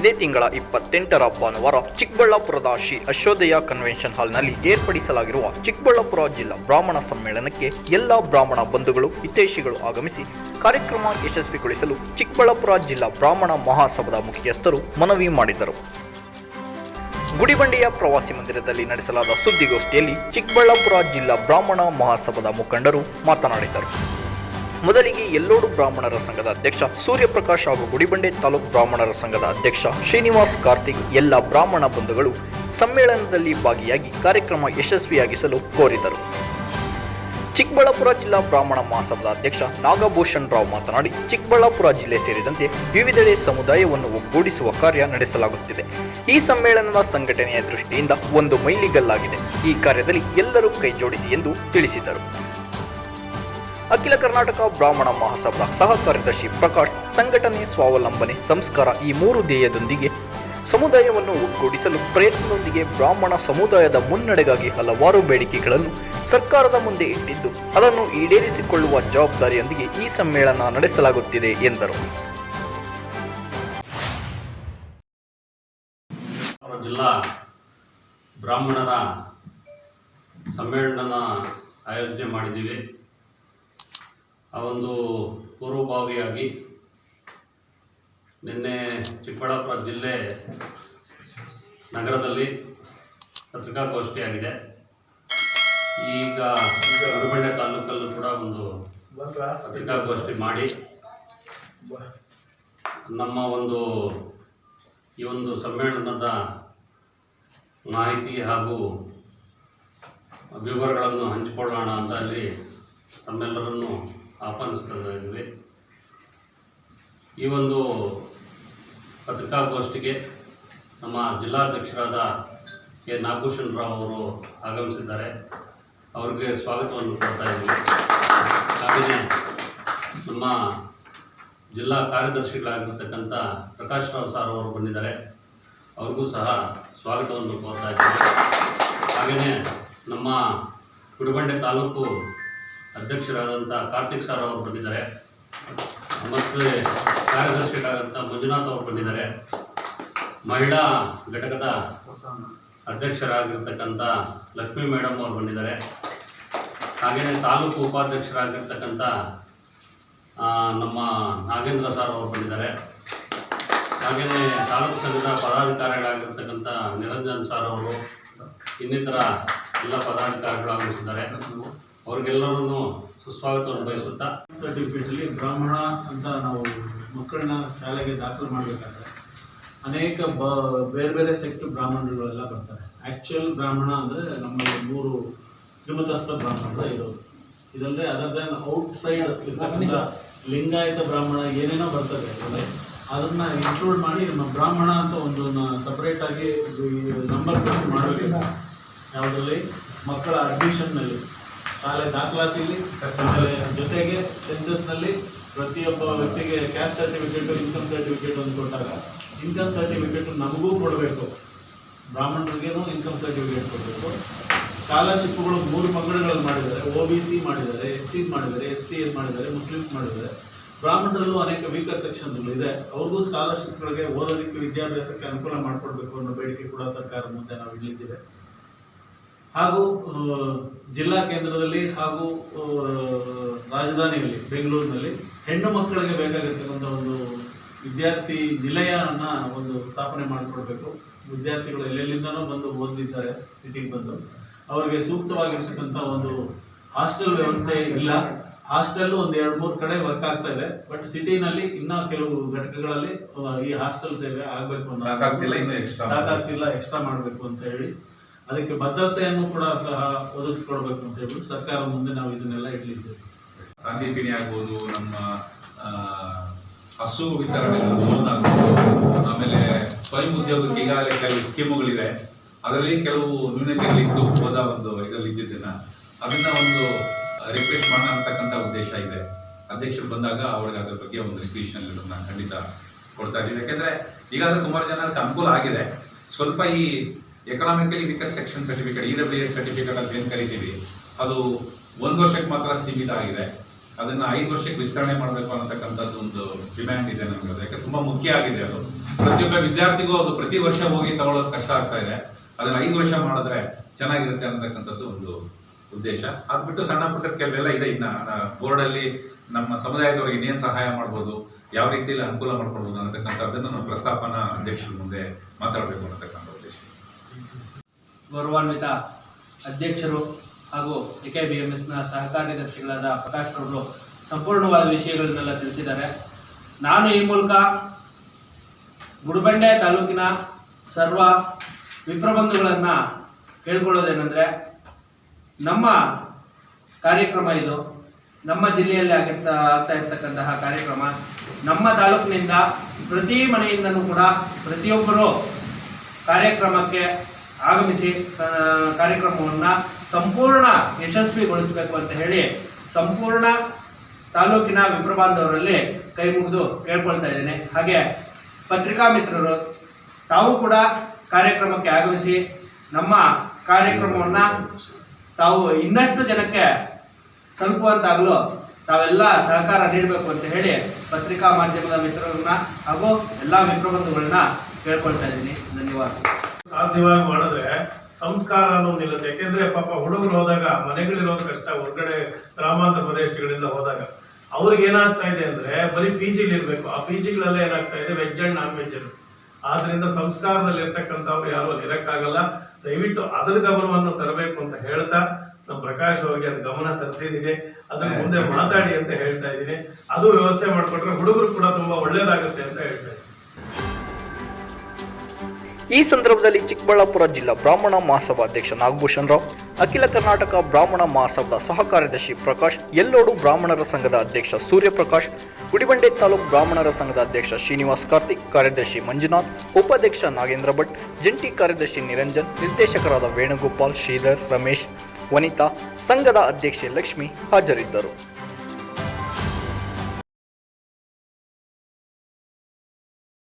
ಇದೇ ತಿಂಗಳ ಇಪ್ಪತ್ತೆಂಟರ ಭಾನುವಾರ ಚಿಕ್ಕಬಳ್ಳಾಪುರದ ಶ್ರೀ ಅಶೋದಯ ಕನ್ವೆನ್ಷನ್ ಹಾಲ್ನಲ್ಲಿ ಏರ್ಪಡಿಸಲಾಗಿರುವ ಚಿಕ್ಕಬಳ್ಳಾಪುರ ಜಿಲ್ಲಾ ಬ್ರಾಹ್ಮಣ ಸಮ್ಮೇಳನಕ್ಕೆ ಎಲ್ಲ ಬ್ರಾಹ್ಮಣ ಬಂಧುಗಳು, ಹಿತೈಷಿಗಳು ಆಗಮಿಸಿ ಕಾರ್ಯಕ್ರಮ ಯಶಸ್ವಿಗೊಳಿಸಲು ಚಿಕ್ಕಬಳ್ಳಾಪುರ ಜಿಲ್ಲಾ ಬ್ರಾಹ್ಮಣ ಮಹಾಸಭಾದ ಮುಖ್ಯಸ್ಥರು ಮನವಿ ಮಾಡಿದರು. ಗುಡಿಬಂಡೆಯ ಪ್ರವಾಸಿ ಮಂದಿರದಲ್ಲಿ ನಡೆಸಲಾದ ಸುದ್ದಿಗೋಷ್ಠಿಯಲ್ಲಿ ಚಿಕ್ಕಬಳ್ಳಾಪುರ ಜಿಲ್ಲಾ ಬ್ರಾಹ್ಮಣ ಮಹಾಸಭಾದ ಮುಖಂಡರು ಮಾತನಾಡಿದರು. ಮೊದಲಿಗೆ ಎಲ್ಲೋಡು ಬ್ರಾಹ್ಮಣರ ಸಂಘದ ಅಧ್ಯಕ್ಷ ಸೂರ್ಯಪ್ರಕಾಶ್ ಹಾಗೂ ಗುಡಿಬಂಡೆ ತಾಲೂಕು ಬ್ರಾಹ್ಮಣರ ಸಂಘದ ಅಧ್ಯಕ್ಷ ಶ್ರೀನಿವಾಸ್ ಕಾರ್ತಿಕ್ ಎಲ್ಲ ಬ್ರಾಹ್ಮಣ ಬಂಧುಗಳು ಸಮ್ಮೇಳನದಲ್ಲಿ ಭಾಗಿಯಾಗಿ ಕಾರ್ಯಕ್ರಮ ಯಶಸ್ವಿಯಾಗಿಸಲು ಕೋರಿದರು. ಚಿಕ್ಕಬಳ್ಳಾಪುರ ಜಿಲ್ಲಾ ಬ್ರಾಹ್ಮಣ ಮಹಾಸಭಾದ ಅಧ್ಯಕ್ಷ ನಾಗಭೂಷಣ್ ರಾವ್ ಮಾತನಾಡಿ, ಚಿಕ್ಕಬಳ್ಳಾಪುರ ಜಿಲ್ಲೆ ಸೇರಿದಂತೆ ವಿವಿಧೆಡೆ ಸಮುದಾಯವನ್ನು ಒಗ್ಗೂಡಿಸುವ ಕಾರ್ಯ ನಡೆಸಲಾಗುತ್ತಿದೆ. ಈ ಸಮ್ಮೇಳನದ ಸಂಘಟನೆಯ ದೃಷ್ಟಿಯಿಂದ ಒಂದು ಮೈಲಿಗಲ್ಲಾಗಿದೆ. ಈ ಕಾರ್ಯದಲ್ಲಿ ಎಲ್ಲರೂ ಕೈಜೋಡಿಸಿ ಎಂದು ತಿಳಿಸಿದರು. ಅಖಿಲ ಕರ್ನಾಟಕ ಬ್ರಾಹ್ಮಣ ಮಹಾಸಭಾ ಸಹ ಕಾರ್ಯದರ್ಶಿ ಪ್ರಕಾಶ್ ಸಂಘಟನೆ ಸ್ವಾವಲಂಬನೆ ಸಂಸ್ಕಾರ ಈ ಮೂರು ಧ್ಯೇಯದೊಂದಿಗೆ ಸಮುದಾಯವನ್ನು ಒಗ್ಗೂಡಿಸಲು ಪ್ರಯತ್ನದೊಂದಿಗೆ ಬ್ರಾಹ್ಮಣ ಸಮುದಾಯದ ಮುನ್ನಡೆಗಾಗಿ ಹಲವಾರು ಬೇಡಿಕೆಗಳನ್ನು ಸರ್ಕಾರದ ಮುಂದೆ ಇಟ್ಟಿದ್ದು, ಅದನ್ನು ಈಡೇರಿಸಿಕೊಳ್ಳುವ ಜವಾಬ್ದಾರಿಯೊಂದಿಗೆ ಈ ಸಮ್ಮೇಳನ ನಡೆಸಲಾಗುತ್ತಿದೆ ಎಂದರು. ಜಿಲ್ಲಾ ಬ್ರಾಹ್ಮಣರ ಸಮ್ಮೇಳನ ಆಯೋಜನೆ ಮಾಡಿದ್ದೀವಿ. ಆ ಒಂದು ಪೂರ್ವಭಾವಿಯಾಗಿ ನಿನ್ನೆ ಚಿಕ್ಕಬಳ್ಳಾಪುರ ಜಿಲ್ಲೆ ನಗರದಲ್ಲಿ ಪತ್ರಿಕಾಗೋಷ್ಠಿಯಾಗಿದೆ ಈಗ ಗುರುಬಂಡೆ ತಾಲೂಕಲ್ಲೂ ಕೂಡ ಒಂದು ಪತ್ರಿಕಾಗೋಷ್ಠಿ ಮಾಡಿ ನಮ್ಮ ಒಂದು ಈ ಒಂದು ಸಮ್ಮೇಳನದ ಮಾಹಿತಿ ಹಾಗೂ ವಿವರಗಳನ್ನು ಹಂಚಿಕೊಳ್ಳೋಣ ಅಂತ ಅಲ್ಲಿ ತಮ್ಮೆಲ್ಲರನ್ನು ಆಹ್ವಾನಿಸ್ತಾ ಇದ್ದೀವಿ ಈ ಒಂದು ಪತ್ರಿಕಾಗೋಷ್ಠಿಗೆ ನಮ್ಮ ಜಿಲ್ಲಾಧ್ಯಕ್ಷರಾದ ಕೆ ನಾಗಭೂಷಣ್ ರಾವ್ ಅವರು ಆಗಮಿಸಿದ್ದಾರೆ. ಅವರಿಗೆ ಸ್ವಾಗತವನ್ನು ಕೊಡ್ತಾ ಇದ್ದೀವಿ ಹಾಗೆಯೇ ನಮ್ಮ ಜಿಲ್ಲಾ ಕಾರ್ಯದರ್ಶಿಗಳಾಗಿರ್ತಕ್ಕಂಥ ಪ್ರಕಾಶ್ ರಾವ್ ಸಾರ್ ಅವರು ಬಂದಿದ್ದಾರೆ. ಅವ್ರಿಗೂ ಸಹ ಸ್ವಾಗತವನ್ನು ಕೋರ್ತಾ ಇದ್ದೀವಿ ಹಾಗೆಯೇ ನಮ್ಮ ಕುಡಬಂಡೆ ತಾಲೂಕು ಅಧ್ಯಕ್ಷರಾದಂಥ ಕಾರ್ತಿಕ್ ಸರ್ ಅವರು ಬಂದಿದ್ದಾರೆ. ಮತ್ತು ಕಾರ್ಯದರ್ಶಿಗಳಾದಂಥ ಮಂಜುನಾಥ್ ಅವರು ಬಂದಿದ್ದಾರೆ. ಮಹಿಳಾ ಘಟಕದ ಅಧ್ಯಕ್ಷರಾಗಿರ್ತಕ್ಕಂಥ ಲಕ್ಷ್ಮೀ ಮೇಡಮ್ ಅವರು ಬಂದಿದ್ದಾರೆ. ಹಾಗೆಯೇ ತಾಲೂಕು ಉಪಾಧ್ಯಕ್ಷರಾಗಿರ್ತಕ್ಕಂಥ ನಮ್ಮ ನಾಗೇಂದ್ರ ಸರ್ ಅವರು ಬಂದಿದ್ದಾರೆ. ಹಾಗೆಯೇ ತಾಲೂಕು ಸಂಘದ ಪದಾಧಿಕಾರಿಗಳಾಗಿರ್ತಕ್ಕಂಥ ನಿರಂಜನ್ ಸರ್ ಅವರು ಇನ್ನಿತರ ಎಲ್ಲ ಪದಾಧಿಕಾರಿಗಳು ಆಗಮಿಸಿದ್ದಾರೆ ಅವ್ರಿಗೆಲ್ಲರನ್ನು ಸುಸ್ವಾಗತವನ್ನು ಬಯಸುತ್ತಾ ಸರ್ಟಿಫಿಕೇಟಲ್ಲಿ ಬ್ರಾಹ್ಮಣ ಅಂತ ನಾವು ಮಕ್ಕಳನ್ನ ಶಾಲೆಗೆ ದಾಖಲು ಮಾಡಬೇಕಾದ್ರೆ ಅನೇಕ ಬ, ಬೇರೆ ಬೇರೆ ಸೆಕ್ಟ್ ಬ್ರಾಹ್ಮಣರುಗಳೆಲ್ಲ ಬರ್ತಾರೆ. ಆ್ಯಕ್ಚುಯಲ್ ಬ್ರಾಹ್ಮಣ ಅಂದರೆ ನಮ್ಮ ಮೂರು ತ್ರಿಮತಸ್ಥ ಬ್ರಾಹ್ಮಣರು ಇರೋದು. ಇದಲ್ಲದೆ other than outside Lingayat Brahmin ಏನೇನೋ ಬರ್ತದೆ ಅದರಲ್ಲಿ. ಅದನ್ನ ಇನ್ಕ್ಲೂಡ್ ಮಾಡಿ ನಮ್ಮ ಬ್ರಾಹ್ಮಣ ಅಂತ ಒಂದು ಸಪ್ರೇಟಾಗಿ ನಂಬರ್ ಮಾಡಬೇಕು. ಯಾವುದರಲ್ಲಿ? ಮಕ್ಕಳ ಅಡ್ಮಿಷನ್ನಲ್ಲಿ ಶಾಲೆ ದಾಖಲಾತಿಯಲ್ಲಿ ಜೊತೆಗೆ ಸೆನ್ಸಸ್ನಲ್ಲಿ ಪ್ರತಿಯೊಬ್ಬ ವ್ಯಕ್ತಿಗೆ ಕ್ಯಾಸ್ಟ್ ಸರ್ಟಿಫಿಕೇಟು ಇನ್ಕಮ್ ಸರ್ಟಿಫಿಕೇಟ್ ಅಂತ ಕೊಟ್ಟಾಗ ಇನ್ಕಮ್ ಸರ್ಟಿಫಿಕೇಟ್ ನಮಗೂ ಕೊಡಬೇಕು. ಬ್ರಾಹ್ಮಣರಿಗೇನು ಇನ್ಕಮ್ ಸರ್ಟಿಫಿಕೇಟ್ ಕೊಡಬೇಕು. ಸ್ಕಾಲರ್ಶಿಪ್ಗಳು ಮೂರು ಪಂಗಡಗಳಲ್ಲಿ ಮಾಡಿದ್ದಾರೆ. ಒ ಬಿ ಸಿ ಮಾಡಿದ್ದಾರೆ ಎಸ್ ಸಿ ಮಾಡಿದ್ದಾರೆ ಎಸ್ ಟಿ ಎಸ್ ಮಾಡಿದ್ದಾರೆ ಮುಸ್ಲಿಮ್ಸ್ ಮಾಡಿದ್ದಾರೆ. ಬ್ರಾಹ್ಮಣರಲ್ಲೂ ಅನೇಕ ವೀಕರ್ ಸೆಕ್ಷನ್ಗಳು ಇದೆ. ಅವ್ರಿಗೂ ಸ್ಕಾಲರ್ಶಿಪ್ಗಳಿಗೆ ಓದೋದಕ್ಕೆ ವಿದ್ಯಾಭ್ಯಾಸಕ್ಕೆ ಅನುಕೂಲ ಮಾಡಿಕೊಡ್ಬೇಕು ಅನ್ನೋ ಬೇಡಿಕೆ ಕೂಡ ಸರ್ಕಾರದ ಮುಂದೆ ನಾವು ಇಡಲಿದ್ದೇವೆ ಹಾಗೂ ಜಿಲ್ಲಾ ಕೇಂದ್ರದಲ್ಲಿ ಹಾಗೂ ರಾಜಧಾನಿಯಲ್ಲಿ ಬೆಂಗಳೂರಿನಲ್ಲಿ ಹೆಣ್ಣು ಮಕ್ಕಳಿಗೆ ಬೇಕಾಗಿರ್ತಕ್ಕಂಥ ಒಂದು ವಿದ್ಯಾರ್ಥಿ ನಿಲಯನ ಒಂದು ಸ್ಥಾಪನೆ ಮಾಡಿಕೊಡ್ಬೇಕು. ವಿದ್ಯಾರ್ಥಿಗಳು ಎಲ್ಲೆಲ್ಲಿಂದನೂ ಬಂದು ಓದಿದ್ದಾರೆ ಸಿಟಿಗೆ ಬಂದು. ಅವರಿಗೆ ಸೂಕ್ತವಾಗಿರ್ತಕ್ಕಂಥ ಒಂದು ಹಾಸ್ಟೆಲ್ ವ್ಯವಸ್ಥೆ ಇಲ್ಲ. ಹಾಸ್ಟೆಲ್ ಒಂದು ಎರಡು ಮೂರು ಕಡೆ ವರ್ಕ್ ಆಗ್ತಾ ಇದೆ. ಬಟ್ ಸಿಟಿನಲ್ಲಿ ಇನ್ನೂ ಕೆಲವು ಘಟಕಗಳಲ್ಲಿ ಈ ಹಾಸ್ಟೆಲ್ ಸೇವೆ ಆಗಬೇಕು ಸಾಕಾಗ್ತಿಲ್ಲ ಎಕ್ಸ್ಟ್ರಾ ಮಾಡಬೇಕು ಅಂತ ಹೇಳಿ ಅದಕ್ಕೆ ಭದ್ರತೆಯನ್ನು ಕೂಡ ಸಹ ಒದಗಿಸ್ಕೊಡ್ಬೇಕು ಅಂತ ಹೇಳ್ಬಿಟ್ಟು ಸರ್ಕಾರ ಮುಂದೆ ನಾವು ಇದನ್ನೆಲ್ಲ ಇಡಲಿದ್ದೇವೆ. ಸಂದೀಪಿನಿ ಆಗ್ಬೋದು ನಮ್ಮ ಹಸು ವಿತರಣೆ ಆಮೇಲೆ ಸ್ವಯಂ ಉದ್ಯೋಗಕ್ಕೆ ಈಗಾಗಲೇ ಕೆಲವು ಸ್ಕೀಮುಗಳಿದೆ. ಅದರಲ್ಲಿ ಕೆಲವು ನ್ಯೂನತೆಗಳಿತ್ತು ಹೋದ ಒಂದು ಇದರಲ್ಲಿ ಇದ್ದಿದ್ದನ್ನ. ಅದನ್ನ ಒಂದು ರಿಕ್ವೆಸ್ಟ್ ಮಾಡೋಣ ಉದ್ದೇಶ ಇದೆ. ಅಧ್ಯಕ್ಷರು ಬಂದಾಗ ಅವ್ರಿಗೆ ಅದ್ರ ಬಗ್ಗೆ ಒಂದು ರಿಕ್ವೇಷನ್ ನಾನು ಖಂಡಿತ ಕೊಡ್ತಾ ಇದ್ದೀನಿ. ಯಾಕೆಂದ್ರೆ ಈಗಾಗಲೇ ಸುಮಾರು ಜನಕ್ಕೆ ಅನುಕೂಲ ಆಗಿದೆ. ಸ್ವಲ್ಪ ಈ economically weaker section certificate E W S certificate ಅಂತ ಏನು ಕರಿತೀವಿ? ಅದು ಒಂದು ವರ್ಷಕ್ಕೆ ಮಾತ್ರ ಸೀಮಿತ ಆಗಿದೆ. ಅದನ್ನ ಐದು ವರ್ಷಕ್ಕೆ ವಿಸ್ತರಣೆ ಮಾಡಬೇಕು ಅನ್ನತಕ್ಕಂಥದ್ದು ಒಂದು ಡಿಮ್ಯಾಂಡ್ ಇದೆ ನಮಗೆ ಯಾಕೆ ತುಂಬಾ ಮುಖ್ಯ ಆಗಿದೆ ಅದು. ಪ್ರತಿಯೊಬ್ಬ ವಿದ್ಯಾರ್ಥಿಗೂ ಅದು ಪ್ರತಿ ವರ್ಷ ಹೋಗಿ ತಗೊಳ್ಳೋದು ಕಷ್ಟ ಆಗ್ತಾ ಇದೆ. ಅದನ್ನ ಐದು ವರ್ಷ ಮಾಡಿದ್ರೆ ಚೆನ್ನಾಗಿರುತ್ತೆ ಅನ್ನತಕ್ಕಂಥದ್ದು ಒಂದು ಉದ್ದೇಶ. ಅದು ಬಿಟ್ಟು ಸಣ್ಣ ಪುಟ್ಟ ಕೆಲವೆಲ್ಲ ಇದೆ. ಇನ್ನ ಬೋರ್ಡಲ್ಲಿ ನಮ್ಮ ಸಮುದಾಯದವರಿಗೆ ಇನ್ನೇನು ಸಹಾಯ ಮಾಡ್ಬೋದು, ಯಾವ ರೀತಿಯಲ್ಲಿ ಅನುಕೂಲ ಮಾಡ್ಕೊಳ್ಬೋದು ಅನ್ನತಕ್ಕಂಥದ್ದನ್ನು ನಾವು ಪ್ರಸ್ತಾಪನ ಅಧ್ಯಕ್ಷರ ಮುಂದೆ ಮಾತಾಡಬೇಕು ಅನ್ನತಕ್ಕಂಥ ಗೌರವಾನ್ವಿತ ಅಧ್ಯಕ್ಷರು ಹಾಗೂ ಎ ಕೆ ಬಿ ಎಂ ಎಸ್ನ ಸಹಕಾರ್ಯದರ್ಶಿಗಳಾದ ಪ್ರಕಾಶ್ ಅವರು ಸಂಪೂರ್ಣವಾದ ವಿಷಯಗಳನ್ನೆಲ್ಲ ತಿಳಿಸಿದ್ದಾರೆ. ನಾನು ಈ ಮೂಲಕ ಗುಡಬಂಡೆ ತಾಲೂಕಿನ ಸರ್ವ ವಿಪ್ರಬಂಧುಗಳನ್ನು ಕೇಳ್ಕೊಳ್ಳೋದೇನೆಂದರೆ ನಮ್ಮ ಕಾರ್ಯಕ್ರಮ ಇದು. ನಮ್ಮ ಜಿಲ್ಲೆಯಲ್ಲಿ ಆಗಿರ್ತ, ಆಗ್ತಾ ಇರ್ತಕ್ಕಂತಹ ಕಾರ್ಯಕ್ರಮ. ನಮ್ಮ ತಾಲೂಕಿನಿಂದ ಪ್ರತಿ ಮನೆಯಿಂದನೂ ಕೂಡ ಪ್ರತಿಯೊಬ್ಬರು ಕಾರ್ಯಕ್ರಮಕ್ಕೆ ಆಗಮಿಸಿ ಕಾರ್ಯಕ್ರಮವನ್ನು ಸಂಪೂರ್ಣ ಯಶಸ್ವಿಗೊಳಿಸಬೇಕು ಅಂತ ಹೇಳಿ ಸಂಪೂರ್ಣ ತಾಲೂಕಿನ ವಿಪ್ರಬಾಂಧವರಲ್ಲಿ ಕೈ ಮುಗಿದು ಕೇಳ್ಕೊಳ್ತಾ ಇದ್ದೇನೆ. ಹಾಗೆ ಪತ್ರಿಕಾ ಮಿತ್ರರು, ತಾವು ಕೂಡ ಕಾರ್ಯಕ್ರಮಕ್ಕೆ ಆಗಮಿಸಿ ನಮ್ಮ ಕಾರ್ಯಕ್ರಮವನ್ನು ತಾವು ಇನ್ನಷ್ಟು ಜನಕ್ಕೆ ತಲುಪುವಂತಾಗಲು ತಾವೆಲ್ಲ ಸಹಕಾರ ನೀಡಬೇಕು ಅಂತ ಹೇಳಿ ಪತ್ರಿಕಾ ಮಾಧ್ಯಮದ ಮಿತ್ರರನ್ನ ಹಾಗೂ ಎಲ್ಲ ವಿಪ್ರಬಂಧುಗಳನ್ನ ಕೇಳ್ಕೊಳ್ತಾ ಇದ್ದೀನಿ. ಧನ್ಯವಾದ. ಸಾಧ್ಯವಾಗಿ ಮಾಡಿದ್ರೆ ಸಂಸ್ಕಾರ ಅನ್ನೋದು ನಿಲ್ಲುತ್ತೆ ಯಾಕೆಂದ್ರೆ ಪಾಪ ಹುಡುಗರು ಹೋದಾಗ, ಮನೆಗಳಿರೋದು ಕಷ್ಟ, ಹೊರಗಡೆ ಗ್ರಾಮಾಂತರ ಪ್ರದೇಶಗಳಿಂದ ಹೋದಾಗ. ಅವ್ರಿಗೆ ಏನಾಗ್ತಾ ಇದೆ ಅಂದ್ರೆ ಬರೀ ಪಿ ಜಿಲಿರ್ಬೇಕು ಆ ಪಿ ಜಿಗಳೆಲ್ಲ ಏನಾಗ್ತಾ ಇದೆ? ವೆಜ್ ಅಂಡ್ ನಾನ್ ವೆಜ್ ಆದ್ರಿಂದ ಸಂಸ್ಕಾರದಲ್ಲಿ ಇರ್ತಕ್ಕಂಥವ್ರು ಯಾರು ಅಲ್ಲಿ ಇರಕ್ಕಾಗಲ್ಲ ದಯವಿಟ್ಟು ಅದರ ಗಮನವನ್ನು ತರಬೇಕು ಅಂತ ಹೇಳ್ತಾ ನಮ್ಮ ಪ್ರಕಾಶ್ ಅವ್ರಿಗೆ ಅದು ಗಮನ ತರಿಸಿದ್ದೀನಿ ಅದ್ರ ಮುಂದೆ ಮಾತಾಡಿ ಅಂತ ಹೇಳ್ತಾ ಇದ್ದೀನಿ ಅದು ವ್ಯವಸ್ಥೆ ಮಾಡಿಕೊಟ್ರೆ ಹುಡುಗರು ಕೂಡ ತುಂಬಾ ಒಳ್ಳೇದಾಗುತ್ತೆ ಅಂತ ಹೇಳ್ತಾ ಈ ಸಂದರ್ಭದಲ್ಲಿ ಚಿಕ್ಕಬಳ್ಳಾಪುರ ಜಿಲ್ಲಾ ಬ್ರಾಹ್ಮಣ ಮಹಾಸಭಾ ಅಧ್ಯಕ್ಷ ನಾಗಭೂಷಣ್ ರಾವ್, ಅಖಿಲ ಕರ್ನಾಟಕ ಬ್ರಾಹ್ಮಣ ಮಹಾಸಭಾದ ಸಹ ಕಾರ್ಯದರ್ಶಿ ಪ್ರಕಾಶ್, ಎಲ್ಲೋಡು ಬ್ರಾಹ್ಮಣರ ಸಂಘದ ಅಧ್ಯಕ್ಷ ಸೂರ್ಯಪ್ರಕಾಶ್, ಗುಡಿಬಂಡೆ ತಾಲೂಕು ಬ್ರಾಹ್ಮಣರ ಸಂಘದ ಅಧ್ಯಕ್ಷ ಶ್ರೀನಿವಾಸ್ ಕಾರ್ತಿಕ್, ಕಾರ್ಯದರ್ಶಿ ಮಂಜುನಾಥ್, ಉಪಾಧ್ಯಕ್ಷ ನಾಗೇಂದ್ರ ಭಟ್, ಜಂಟಿ ಕಾರ್ಯದರ್ಶಿ ನಿರಂಜನ್, ನಿರ್ದೇಶಕರಾದ ವೇಣುಗೋಪಾಲ್, ಶ್ರೀಧರ್, ರಮೇಶ್, ವನಿತಾ, ಸಂಘದ ಅಧ್ಯಕ್ಷೆ ಲಕ್ಷ್ಮಿ ಹಾಜರಿದ್ದರು.